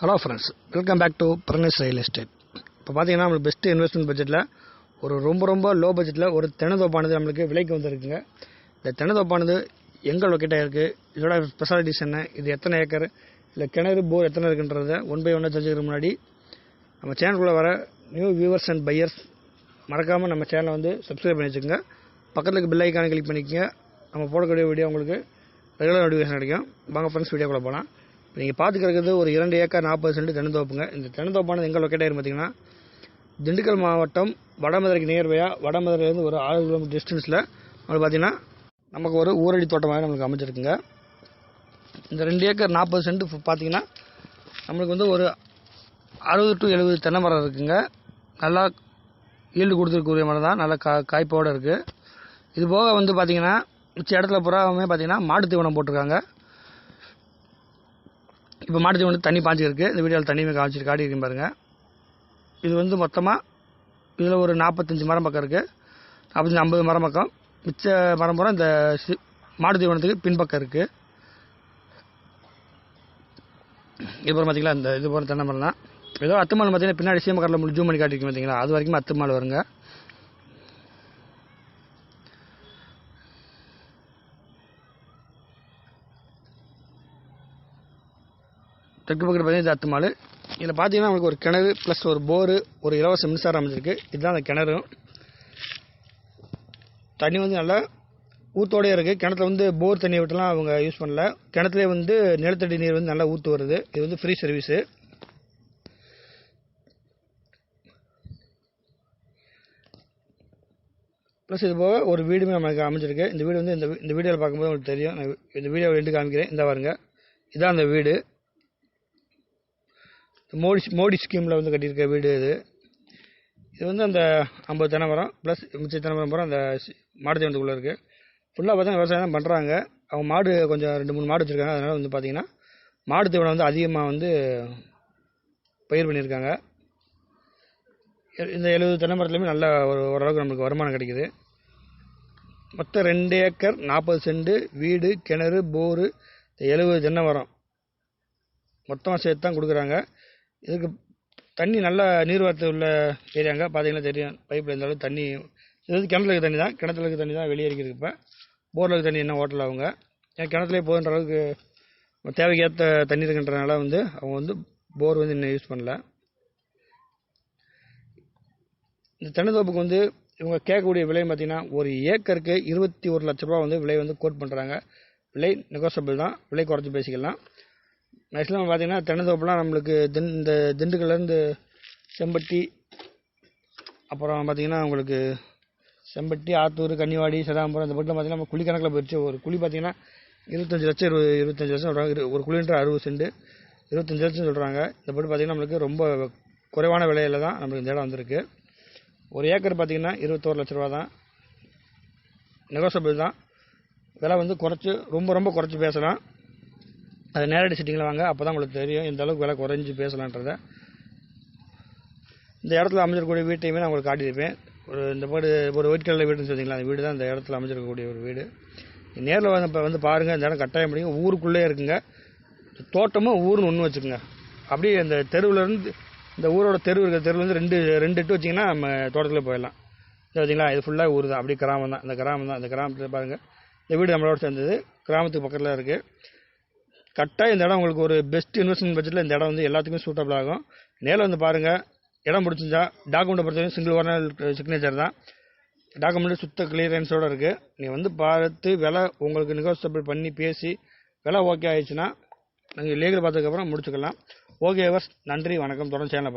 Hello friends welcome back to பிரனஸ் real estate இப்போ பார்த்தீங்கன்னா நம்மளுக்கு பெஸ்ட்டு இன்வெஸ்ட்மெண்ட் பட்ஜெட்டில் ஒரு ரொம்ப ரொம்ப லோ பட்ஜெட்டில் ஒரு தென்னந்தோப்பானது நம்மளுக்கு விலைக்கு வந்துருக்குங்க. இந்த தென்னந்தோப்பானது எங்கே லொக்கேட்டாக இருக்குது இதோட ஸ்பெஷாலிட்டிஸ் என்ன? இது எத்தனை ஏக்கர்? இல்லை கிணறு போர் எத்தனை இருக்குன்றத ஒன் பை ஒன்னாக தெரிஞ்சுக்கிற முன்னாடி நம்ம சேனலுக்குள்ளே வர நியூ வியூவர்ஸ் அண்ட் பையர்ஸ் மறக்காமல் நம்ம சேனலை வந்து சப்ஸ்கிரைப் பண்ணி வச்சுக்கோங்க. பக்கத்துக்கு இருக்க பில் கிளிக் பண்ணிக்கங்க. நம்ம போடக்கூடிய வீடியோ உங்களுக்கு ரெகுலர் நோட்டிஃபிகேஷன் கிடைக்கும். வாங்க ஃப்ரெண்ட்ஸ் வீடியோக்குள்ளே போகலாம் நீங்கள் பார்த்துக்கிறது ஒரு இரண்டு ஏக்கர் நாற்பது சென்ட் தென்னந்தோப்புங்க. இந்த தென்னந்தோப்பானது எங்கே லொக்கேட் ஆகிரும் பார்த்தீங்கன்னா திண்டுக்கல் மாவட்டம் வடமதுரைக்கு நியர்பையாக வடமதுரையிலேருந்து ஒரு ஆறு கிலோமீட்டர் டிஸ்டன்ஸில் நம்மளுக்கு பார்த்தீங்கன்னா நமக்கு ஒரு ஊரடி தோட்டமாக நம்மளுக்கு அமைச்சிருக்குங்க இந்த ரெண்டு ஏக்கர் நாற்பது சென்ட் பார்த்தீங்கன்னா நம்மளுக்கு வந்து ஒரு அறுபது டு எழுபது தென்னை மரம் இருக்குங்க. நல்லா ஈல்டு கொடுத்துருக்கக்கூடிய மரம் தான். நல்லா கா காய்ப்போடு இருக்குது இது போக வந்து பார்த்தீங்கன்னா மிச்ச இடத்துல புறாவுமே பார்த்தீங்கன்னா மாட்டு தீவனம் போட்டிருக்காங்க. இப்போ மாட்டு தீவனம் தண்ணி பாஞ்சிருக்கு இந்த வீடியோவில் தண்ணியுமே காமிச்சிட்டு காட்டியிருக்கேன் பாருங்கள் இது வந்து மொத்தமாக இதில் ஒரு நாற்பத்தஞ்சு மரம் பக்கம் இருக்குது நாற்பத்தஞ்சு ஐம்பது மரம் பக்கம். மிச்ச மரம் பூரா இந்த மாடு மாட்டு தீவனத்துக்கு பின்பக்கம் இருக்குது இதுபோல் பார்த்திங்களா பார்த்தீங்களா இந்த இது போகிற தென்னை மரம் ஏதோ அத்துமால் பார்த்தீங்கன்னா பின்னாடி சீமக்கரில் ஜூம் பண்ணி காட்டிருக்கேன் பார்த்தீங்களா அது வரைக்கும் அத்துமால் வருங்க. தெற்கு பக்கத்தில் பார்த்தீங்கன்னா இது அத்துமால் இதில் பார்த்தீங்கன்னா உங்களுக்கு ஒரு கிணறு ப்ளஸ் ஒரு போரு ஒரு இலவச மின்சாரம் அமைஞ்சிருக்கு. இதுதான் அந்த கிணறு. தண்ணி வந்து நல்லா ஊத்தோடயே இருக்குது கிணத்துல வந்து போர் தண்ணியை விட்டுலாம் அவங்க யூஸ் பண்ணல. கிணத்துலேயே வந்து நிலத்தடி நீர் வந்து நல்லா ஊற்று வருது. இது வந்து ஃப்ரீ சர்வீஸு ப்ளஸ் இது போக ஒரு வீடுமே நமக்கு அமைஞ்சிருக்கு. இந்த வீடு வந்து இந்த இந்த வீடியோவில் பார்க்கும்போது உங்களுக்கு தெரியும். நான் இந்த வீடியோவில் ரெண்டு காமிக்கிறேன். இந்த பாருங்க. இதான் அந்த வீடு. மோடி மோடி ஸ்கீமில் வந்து கட்டியிருக்க வீடு இது. இது வந்து அந்த ஐம்பது தென்னை மரம் ப்ளஸ் மிச்ச தென்னை மரம் பூரா அந்த சி- மாடு இருக்குது ஃபுல்லாக பார்த்தீங்கன்னா விவசாயம் தான் பண்ணுறாங்க அவங்க மாடு கொஞ்சம் ரெண்டு மூணு மாடு வச்சுருக்காங்க. அதனால் வந்து பார்த்தீங்கன்னா மாடு தீவனம் வந்து அதிகமாக வந்து பயிர் பண்ணியிருக்காங்க. எ- இந்த எழுபது தென்னை மரத்துலையுமே நல்ல ஒரு ஓரளவுக்கு நம்மளுக்கு வருமானம் கிடைக்குது. மொத்தம் ரெண்டு ஏக்கர் நாற்பது சென்ட் வீடு கிணறு போரு எழுபது தென்னை மரம் மொத்தமாக சேர்த்து தான் கொடுக்குறாங்க. இதுக்கு தண்ணி நல்லா நீர்வரத்து உள்ள ஏரியாங்க பார்த்தீங்கன்னா தெரியும். பைப்பில் இருந்தாலும் தண்ணி இது வந்து கிணத்துல இருக்க தண்ணி தான் கிணத்துல இருக்க தண்ணி தான் வெளியே இருக்குது இப்போ. போரில் இருக்க தண்ணி என்ன ஓட்டல அவங்க? ஏன் கிணத்துலேயே போதுன்ற அளவுக்கு தேவைக்கேற்ற தண்ணி இருக்குன்றனால வந்து அவங்க வந்து போர் வந்து இன்னும் யூஸ் பண்ணல. இந்த தென்னந்தோப்புக்கு வந்து இவங்க கேட்கக்கூடிய விலை பார்த்திங்கன்னா ஒரு ஏக்கருக்கு இருபத்தி ஒரு லட்ச ரூபா வந்து விலை வந்து கோட் பண்ணுறாங்க விலை நெகோசபிள் தான். விலை குறைச்சி பேசிக்கலாம். மேக்ஸிமம் பார்த்தீங்கன்னா தென்னந்தோப்புலாம் நம்மளுக்கு தின் இந்த திண்டுக்கல்லேருந்து செம்பட்டி அப்புறம் பார்த்தீங்கன்னா உங்களுக்கு செம்பட்டி ஆத்தூர் கன்னிவாடி சதாம்பரம் இந்த பக்கம் பார்த்தீங்கன்னா நம்ம குழி கணக்கில் போயிடுச்சு. ஒரு குழி பார்த்தீங்கன்னா இருபத்தஞ்சி லட்சம் இருபது இருபத்தஞ்சி லட்சம் சொல்கிறாங்க ஒரு குழின்ற அறுபது செண்டு இருபத்தஞ்சி லட்சம் சொல்கிறாங்க இந்த பட்டு பார்த்தீங்கன்னா நம்மளுக்கு ரொம்ப குறைவான விலையில் தான் நம்மளுக்கு இந்த இடம் வந்திருக்கு. ஒரு ஏக்கர் பார்த்திங்கன்னா இருபத்தோரு லட்ச ரூபா தான் நெகோசபிள் தான் விலை வந்து குறைச்சி ரொம்ப ரொம்ப குறைச்சி பேசலாம். அது நேரடி சிட்டிங்கில் வாங்க அப்போ தான் உங்களுக்கு தெரியும் இந்த அளவுக்கு விலை குறைஞ்சி பேசலான்றத. இந்த இடத்துல அமைஞ்சிருக்கக்கூடிய வீட்டையுமே நான் உங்களுக்கு காட்டியிருப்பேன். ஒரு இந்த பாடு ஒரு ஒயிட் கலர் வீடுன்னு சொன்னீங்களா அந்த வீடு தான் இந்த இடத்துல அமைஞ்சிருக்கக்கூடிய ஒரு வீடு. நேரில் வந்து இப்போ வந்து பாருங்கள் இந்த இடம் கட்டாயம் முடியும் ஊருக்குள்ளே இருக்குங்க. தோட்டமும் ஊர்னு ஒன்று வச்சுக்கோங்க. அப்படியே இந்த தெருவிலேருந்து இந்த ஊரோட தெரு இருக்கிற தெருவில் ரெண்டு ரெண்டு எட்டு வச்சிங்கன்னா நம்ம தோட்டத்தில் போயிடலாம். பார்த்தீங்களா இது ஃபுல்லாக ஊர் தான். அப்படியே கிராமம் தான். இந்த கிராமம் தான். இந்த கிராமத்தில் பாருங்கள் இந்த வீடு நம்மளோட சேர்ந்தது. கிராமத்துக்கு பக்கத்தில் இருக்குது கரெக்டாக இந்த இடம் உங்களுக்கு ஒரு பெஸ்ட் இன்வெஸ்ட்மெண்ட் பட்ஜெட்டில் இந்த இடம் வந்து எல்லாத்துக்குமே சூட்டபிள் ஆகும். நேரில் வந்து பாருங்கள் இடம் பிடிச்சிருந்தா டாக்குமெண்ட்டை பொறுத்தவரைக்கும் சிங்கிள் ஒரிஜினல் சிக்னேச்சர் தான். டாக்குமெண்ட் சுத்த கிளியரன்ஸோடு இருக்குது நீ வந்து பார்த்து விலை உங்களுக்கு நெகோசியபிள் பண்ணி பேசி விலை ஓகே ஆயிடுச்சுன்னா நாங்கள் லீகல் பார்த்ததுக்கப்புறம் முடிச்சுக்கலாம். ஓகே வர்ஸ் நன்றி வணக்கம். தொடர்ந்து சேனல்